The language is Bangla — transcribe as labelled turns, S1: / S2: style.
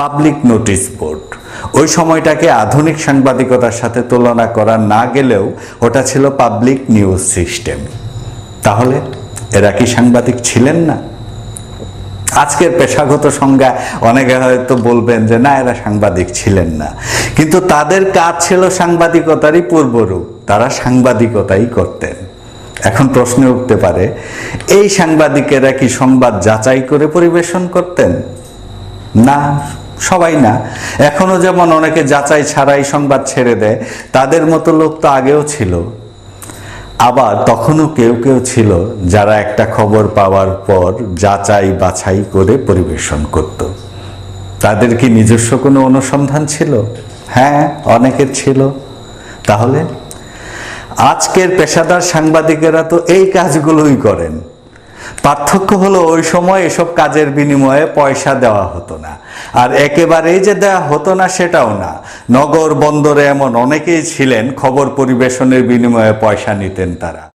S1: পাবলিক নোটিশ বোর্ড ওই সময়টাকে আধুনিক সাংবাদিকতার সাথে তুলনা করা না গেলেও ওটা ছিল পাবলিক নিউজ সিস্টেম তাহলে এরা কি সাংবাদিক ছিলেন না? আজকের পেশাগত সংজ্ঞা অনেকে হয়তো বলবেন যে, না, এরা সাংবাদিক ছিলেন না। কিন্তু তাদের কাজ ছিল সাংবাদিকতারই পূর্বরূপ। তারা সাংবাদিকতাই করতেন। এখন প্রশ্ন উঠতে পারে, এই সাংবাদিকেরা কি সংবাদ যাচাই করে পরিবেশন করতেন? না। সবাই না। এখনও যেমন অনেকে যাচাই ছাড়াই সংবাদ ছেড়ে দেয়, তাদের মতো লোক তো আগেও ছিল। আবার তখনও কেউ কেউ ছিল যারা একটা খবর পাওয়ার পর যাচাই বাছাই করে পরিবেশন করত। তাদের কি নিজস্ব কোনো অনুসন্ধান ছিল? হ্যাঁ অনেকের ছিল। তাহলে? আজকের পেশাদার সাংবাদিকেরা তো এই কাজগুলোই করেন। পার্থক্য হলো ওই সময় এসব কাজের বিনিময়ে পয়সা দেওয়া হতো না। আর একেবারেই যে দেওয়া হতো না সেটাও না। নগর বন্দরে এমন অনেকেই ছিলেন, খবর পরিবেশনের বিনিময়ে পয়সা নিতেন তারা।